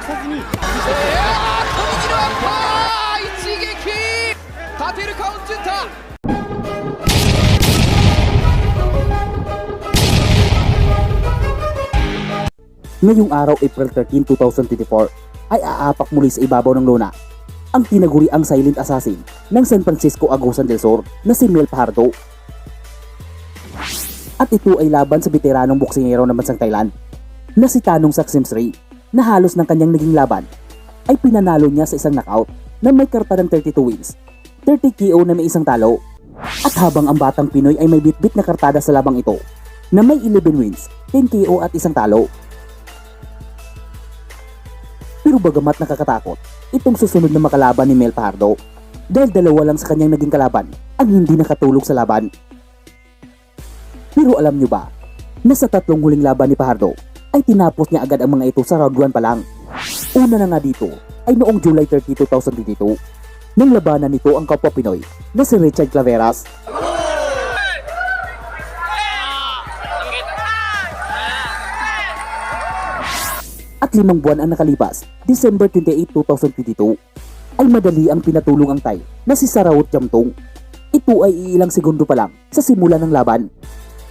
さずにいやー飛び切るアッパー一撃立てるかウンジュンタ Ngayong araw April 13, 2024 ay aapak muli sa ibabaw ng luna ang tinaguri ang silent assassin ng San Francisco Agusan del Sur na si Mel Pardo. At ito ay laban sa veteranong boksingero ng bansang Thailand na si Tanong Saksimsri na halos ng kanyang naging laban ay pinanalo niya sa isang knockout na may karta ng 32 wins, 30 KO na may isang talo. At habang ang batang Pinoy ay may bitbit na kartada sa labang ito na may 11 wins, 10 KO at isang talo. Pero bagamat nakakatakot, itong susunod na makalaban ni Mel Pardo dahil dalawa lang sa kanyang naging kalaban ang hindi nakatulog sa laban. Pero alam nyo ba, na sa tatlong huling laban ni Pardo ay tinapos niya agad ang mga ito sa round 1 pa lang. Una na nga dito ay noong July 30, 2022 nang labanan nito ang kapwa Pinoy na si Richard Claveras at limang buwan ang nakalipas, December 28, 2022, ay madali ang pinatulong ang Thai na si Sarawut Jamtong. Ito ay ilang segundo pa lang sa simula ng laban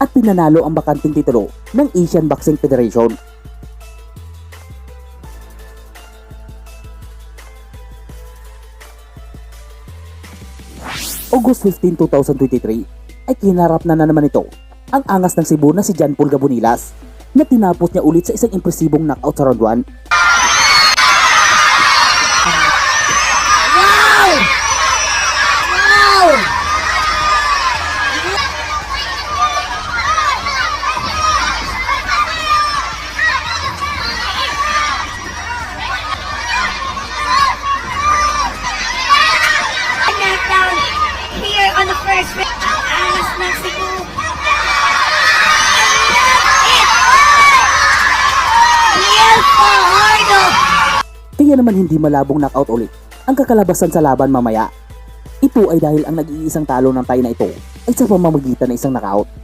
at pinanalo ang bakanting titulo ng Asian Boxing Federation. August 15, 2023 ay kinarap na, na naman ito ang angas ng Cebu na si John Paul Gabonilas na tinapos niya ulit sa isang impresibong knockout sa round 1. Ng Cebu. Neil Fajardo. Kaya naman hindi malabong knockout ulit ang kakalabasan sa laban mamaya. Ito ay dahil ang nag-iisang talo ng tayo na ito ay sa pamamagitan ng isang knockout